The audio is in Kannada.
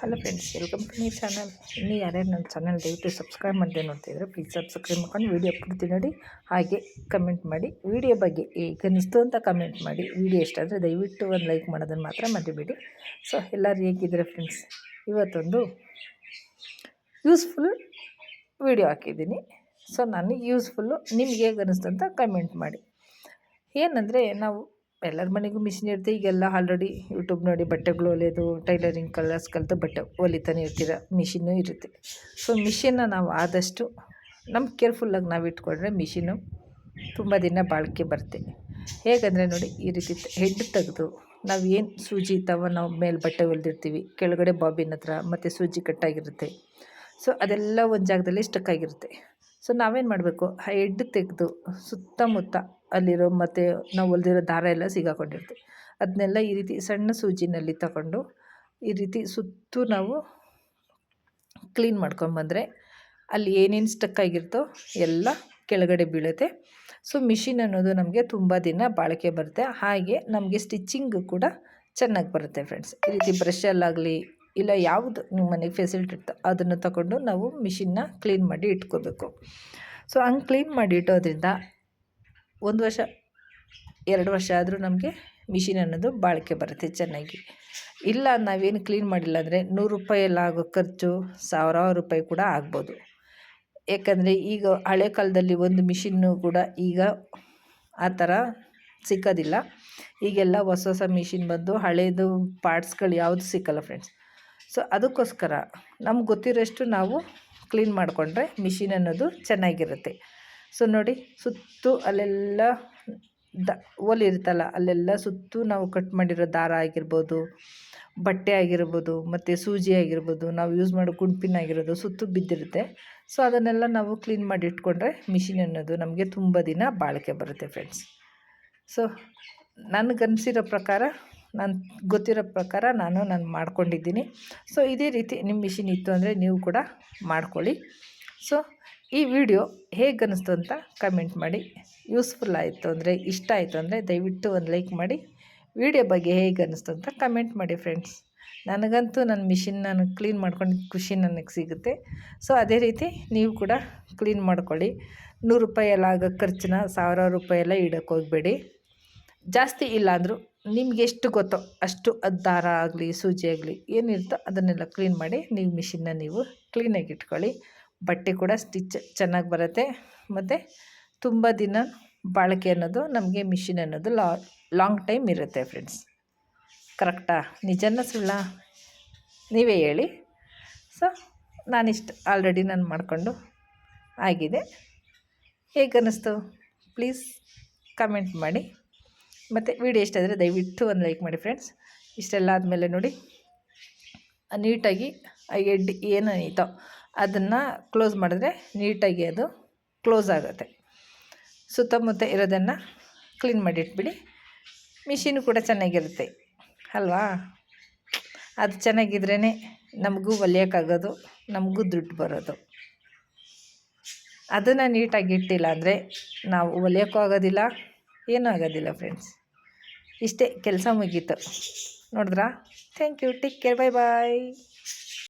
Hello friends welcome to my channel ಇನ್ನೂ ಯಾರ್ಯಾರು ನನ್ನ ಚಾನಲ್ ದಯವಿಟ್ಟು ಸಬ್ಸ್ಕ್ರೈಬ್ ಮಾಡದೆ ನೋಡ್ತಿದ್ರೆ ಪ್ಲೀಸ್ ಸಬ್ಸ್ಕ್ರೈಬ್ ಮಾಡ್ಕೊಂಡು ವೀಡಿಯೋ ಪೂರ್ತಿ ನೋಡಿ. ಹಾಗೆ ಕಮೆಂಟ್ ಮಾಡಿ. ವೀಡಿಯೋ ಬಗ್ಗೆ ಹೇಗೆ ಅನಿಸ್ತು ಅಂತ ಕಮೆಂಟ್ ಮಾಡಿ. ವೀಡಿಯೋ ಇಷ್ಟ ಆದರೆ ದಯವಿಟ್ಟು ಒಂದು ಲೈಕ್ ಮಾಡೋದನ್ನು ಮಾತ್ರ ಮರಿಬೇಡಿ. ಸೊ ಎಲ್ಲರೂ ಹೇಗಿದ್ರೆ ಫ್ರೆಂಡ್ಸ್ ಇವತ್ತೊಂದು ಯೂಸ್ಫುಲ್ ವೀಡಿಯೋ ಹಾಕಿದ್ದೀನಿ. ಸೊ ನನಗೆ ಯೂಸ್ಫುಲ್ಲು ನಿಮ್ಗೆ ಹೇಗೆ ಅನ್ನಿಸ್ತು ಅಂತ ಕಮೆಂಟ್ ಮಾಡಿ. ಏನಂದರೆ ನಾವು ಎಲ್ಲರ ಮನೆಗೂ ಮಿಷಿನ್ ಇರುತ್ತೆ ಈಗೆಲ್ಲ ಆಲ್ರೆಡಿ ಯೂಟ್ಯೂಬ್ ನೋಡಿ ಬಟ್ಟೆಗಳು ಹೊಲಿಯೋದು ಟೈಲರಿಂಗ್ ಕಲರ್ಸ್ ಕಲಿತು ಬಟ್ಟೆ ಹೊಲಿತಾನೆ ಇರ್ತೀರ ಮಿಷಿನ್ನು ಇರುತ್ತೆ. ಸೊ ಮಿಷಿನ್ನ ನಾವು ಆದಷ್ಟು ನಮ್ಮ ಕೇರ್ಫುಲ್ಲಾಗಿ ನಾವು ಇಟ್ಕೊಂಡ್ರೆ ಮಿಷಿನ್ನು ತುಂಬ ದಿನ ಬಾಳಿಕೆ ಬರುತ್ತೆ ಹೇಗಂದರೆ ನೋಡಿ, ಈ ರೀತಿ ಹೆಡ್ ತೆಗೆದು ನಾವು ಏನು ಸೂಜಿ ತವ ನಾವು ಮೇಲೆ ಬಟ್ಟೆ ಹೊಲಿದಿರ್ತೀವಿ ಕೆಳಗಡೆ ಬಾಬಿನ ಹತ್ರ ಮತ್ತು ಸೂಜಿ ಕಟ್ಟಾಗಿರುತ್ತೆ. ಸೊ ಅದೆಲ್ಲ ಒಂದು ಜಾಗದಲ್ಲಿ ಸ್ಟಕ್ ಆಗಿರುತ್ತೆ. ಸೊ ನಾವೇನು ಮಾಡಬೇಕು? ಹೆಡ್ ತೆಗೆದು ಸುತ್ತಮುತ್ತ ಅಲ್ಲಿರೋ ಮತ್ತು ನಾವು ಹೊಲ್ದಿರೋ ದಾರ ಎಲ್ಲ ಸಿಗಾಕೊಂಡಿರ್ತೀವಿ. ಅದನ್ನೆಲ್ಲ ಈ ರೀತಿ ಸಣ್ಣ ಸೂಜಿನಲ್ಲಿ ತಗೊಂಡು ಈ ರೀತಿ ಸುತ್ತು ನಾವು ಕ್ಲೀನ್ ಮಾಡ್ಕೊಂಬಂದರೆ ಅಲ್ಲಿ ಏನೇನು ಸ್ಟಕ್ ಆಗಿರ್ತೋ ಎಲ್ಲ ಕೆಳಗಡೆ ಬೀಳುತ್ತೆ. ಸೊ ಮಿಷಿನ್ ಅನ್ನೋದು ನಮಗೆ ತುಂಬ ದಿನ ಬಾಳಿಕೆ ಬರುತ್ತೆ. ಹಾಗೆ ನಮಗೆ ಸ್ಟಿಚ್ಚಿಂಗು ಕೂಡ ಚೆನ್ನಾಗಿ ಬರುತ್ತೆ ಫ್ರೆಂಡ್ಸ್ ಈ ರೀತಿ ಬ್ರಷಲ್ಲಾಗಲಿ ಇಲ್ಲ ಯಾವುದು ನಿಮ್ಮ ಮನೆಗೆ ಫೆಸಿಲಿಟಿ ಇರ್ತೋ, ಅದನ್ನು ತಗೊಂಡು ನಾವು ಮಿಷಿನ್ನ ಕ್ಲೀನ್ ಮಾಡಿ ಇಟ್ಕೋಬೇಕು. ಸೊ ಹಂಗೆ ಕ್ಲೀನ್ ಮಾಡಿ ಇಟ್ಟೋದ್ರಿಂದ ಒಂದು ವರ್ಷ, ಎರಡು ವರ್ಷ ಆದರೂ ನಮಗೆ ಮಿಷಿನ್ ಅನ್ನೋದು ಬಾಳಿಕೆ ಬರುತ್ತೆ ಚೆನ್ನಾಗಿ. ಇಲ್ಲ, ನಾವೇನು ಕ್ಲೀನ್ ಮಾಡಿಲ್ಲ ಅಂದರೆ ನೂರು ರೂಪಾಯಲ್ಲಿ ಆಗೋ ಖರ್ಚು ಸಾವಿರಾರು ರೂಪಾಯಿ ಕೂಡ ಆಗ್ಬೋದು. ಯಾಕಂದರೆ ಈಗ ಹಳೆ ಕಾಲದಲ್ಲಿ ಒಂದು ಮಿಷಿನ್ನು ಕೂಡ ಈಗ ಆ ಥರ ಸಿಕ್ಕೋದಿಲ್ಲ. ಈಗೆಲ್ಲ ಹೊಸ ಹೊಸ ಮಿಷಿನ್ ಬಂದು ಹಳೇದು ಪಾರ್ಟ್ಸ್ಗಳು ಯಾವುದು ಸಿಕ್ಕಲ್ಲ ಫ್ರೆಂಡ್ಸ್ ಸೊ ಅದಕ್ಕೋಸ್ಕರ ನಮ್ಗೆ ಗೊತ್ತಿರೋಷ್ಟು ನಾವು ಕ್ಲೀನ್ ಮಾಡಿಕೊಂಡ್ರೆ ಮಿಷಿನ್ ಅನ್ನೋದು ಚೆನ್ನಾಗಿರುತ್ತೆ. ಸೊ ನೋಡಿ ಸುತ್ತು ಅಲ್ಲೆಲ್ಲ ದ ಇರುತ್ತಲ್ಲ, ಅಲ್ಲೆಲ್ಲ ಸುತ್ತು ನಾವು ಕಟ್ ಮಾಡಿರೋ ದಾರ ಆಗಿರ್ಬೋದು, ಬಟ್ಟೆ ಆಗಿರ್ಬೋದು, ಮತ್ತು ಸೂಜಿ ಆಗಿರ್ಬೋದು, ನಾವು ಯೂಸ್ ಮಾಡೋ ಕುಂಡ್ಪಿನ್ ಆಗಿರೋದು ಸುತ್ತು ಬಿದ್ದಿರುತ್ತೆ. ಸೊ ಅದನ್ನೆಲ್ಲ ನಾವು ಕ್ಲೀನ್ ಮಾಡಿ ಇಟ್ಕೊಂಡ್ರೆ ಮಿಷಿನ್ ಅನ್ನೋದು ನಮಗೆ ತುಂಬ ದಿನ ಬಾಳಿಕೆ ಬರುತ್ತೆ ಫ್ರೆಂಡ್ಸ್ ಸೊ ನನಗನ್ಸಿರೋ ಪ್ರಕಾರ ನಾನು ಗೊತ್ತಿರೋ ಪ್ರಕಾರ ನಾನು ನಾನು ಮಾಡ್ಕೊಂಡಿದ್ದೀನಿ. ಸೊ ಇದೇ ರೀತಿ ನಿಮ್ಮ ಮಿಷಿನ್ ಇತ್ತು ಅಂದರೆ ನೀವು ಕೂಡ ಮಾಡ್ಕೊಳ್ಳಿ. ಸೊ ಈ ವಿಡಿಯೋ ಹೇಗೆ ಅನ್ನಿಸ್ತು ಅಂತ ಕಮೆಂಟ್ ಮಾಡಿ. ಯೂಸ್ಫುಲ್ ಆಯಿತು ಅಂದರೆ, ಇಷ್ಟ ಆಯಿತು ಅಂದರೆ ದಯವಿಟ್ಟು ಒಂದು ಲೈಕ್ ಮಾಡಿ. ವಿಡಿಯೋ ಬಗ್ಗೆ ಹೇಗೆ ಅನ್ನಿಸ್ತು ಅಂತ ಕಮೆಂಟ್ ಮಾಡಿ ಫ್ರೆಂಡ್ಸ್ ನನಗಂತೂ ನನ್ನ ಮಿಷಿನ್ ನಾನು ಕ್ಲೀನ್ ಮಾಡ್ಕೊಂಡು ಖುಷಿ ನನಗೆ ಸಿಗುತ್ತೆ. ಸೊ ಅದೇ ರೀತಿ ನೀವು ಕೂಡ ಕ್ಲೀನ್ ಮಾಡ್ಕೊಳ್ಳಿ. ನೂರು ರೂಪಾಯಿ ಎಲ್ಲ ಆಗೋ ಖರ್ಚನ್ನ ಸಾವಿರಾರು ರೂಪಾಯಿ ಎಲ್ಲ ಇಡೋಕ್ಕೆ ಹೋಗಬೇಡಿ. ಜಾಸ್ತಿ ಇಲ್ಲ ಅಂದರೂ ನಿಮ್ಗೆ ಎಷ್ಟು ಗೊತ್ತೋ ಅಷ್ಟು ಅದು ದಾರ ಆಗಲಿ, ಸೂಜಿ ಆಗಲಿ, ಏನಿರುತ್ತೋ ಅದನ್ನೆಲ್ಲ ಕ್ಲೀನ್ ಮಾಡಿ ನೀವು ಮಿಷಿನ್ನ ನೀವು ಕ್ಲೀನಾಗಿ ಇಟ್ಕೊಳ್ಳಿ. ಬಟ್ಟೆ ಕೂಡ ಸ್ಟಿಚ್ ಚೆನ್ನಾಗಿ ಬರುತ್ತೆ. ಮತ್ತು ತುಂಬ ದಿನ ಬಾಳಿಕೆ ಅನ್ನೋದು ನಮಗೆ ಮಿಷಿನ್ ಅನ್ನೋದು ಲಾಂಗ್ ಟೈಮ್ ಇರುತ್ತೆ ಫ್ರೆಂಡ್ಸ್ ಕರೆಕ್ಟಾ ನಿಜನ ಸುಳ್ಳ? ನೀವೇ ಹೇಳಿ. ಸೊ ನಾನಿಷ್ಟು ಆಲ್ರೆಡಿ ನಾನು ಮಾಡಿಕೊಂಡು ಆಗಿದೆ. ಹೇಗೆ ಅನ್ನಿಸ್ತು ಪ್ಲೀಸ್ ಕಮೆಂಟ್ ಮಾಡಿ. ಮತ್ತು ವಿಡಿಯೋ ಇಷ್ಟ ಆದರೆ ದಯವಿಟ್ಟು ಒಂದು ಲೈಕ್ ಮಾಡಿ ಫ್ರೆಂಡ್ಸ್ ಇಷ್ಟೆಲ್ಲ ಆದಮೇಲೆ ನೋಡಿ, ನೀಟಾಗಿ ಎಡ್ ಏನು ಐತೋ ಅದನ್ನು ಕ್ಲೋಸ್ ಮಾಡಿದ್ರೆ ನೀಟಾಗಿ ಅದು ಕ್ಲೋಸ್ ಆಗುತ್ತೆ. ಸುತ್ತಮುತ್ತ ಇರೋದನ್ನು ಕ್ಲೀನ್ ಮಾಡಿಟ್ಬಿಡಿ. ಮಿಷಿನು ಕೂಡ ಚೆನ್ನಾಗಿರುತ್ತೆ. ಅಲ್ವಾ? ಅದು ಚೆನ್ನಾಗಿದ್ರೇ ನಮಗೂ ಹೊಲಿಯೋಕ್ಕಾಗೋದು ನಮಗೂ ದುಡ್ಡು ಬರೋದು. ಅದನ್ನು ನೀಟಾಗಿ ಇಟ್ಟಿಲ್ಲ ಅಂದರೆ ನಾವು ಹೊಲಿಯೋಕ್ಕೂ ಆಗೋದಿಲ್ಲ, ಏನೂ ಆಗೋದಿಲ್ಲ ಫ್ರೆಂಡ್ಸ್ ಇಷ್ಟೇ ಕೆಲಸ ಮುಗೀತು. ನೋಡಿದ್ರಾ? Thank you take care bye bye